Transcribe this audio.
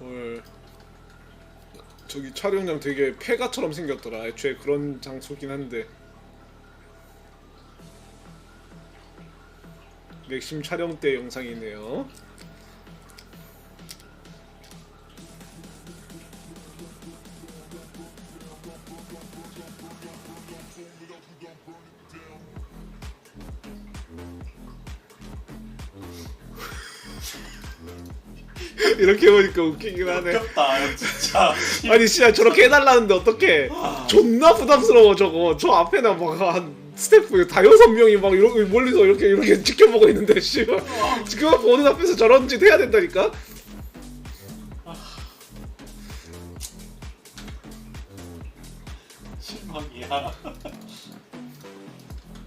헐. 저기 촬영장 되게 폐가처럼 생겼더라. 애초에 그런 장소긴 한데. 맥심 촬영 때 영상이네요. 이렇게 보니까 웃기긴 하네. 웃겼다 진짜. 아니 진짜 저렇게 해달라는데 어떡해. 존나 부담스러워 저거. 저 앞에나 막한 스태프 다 여섯 명이 막 이렇게 멀리서 이렇게 이렇게 지켜보고 있는데 씨발. 지금 보는 앞에서 저런 짓 해야 된다니까? 실망이야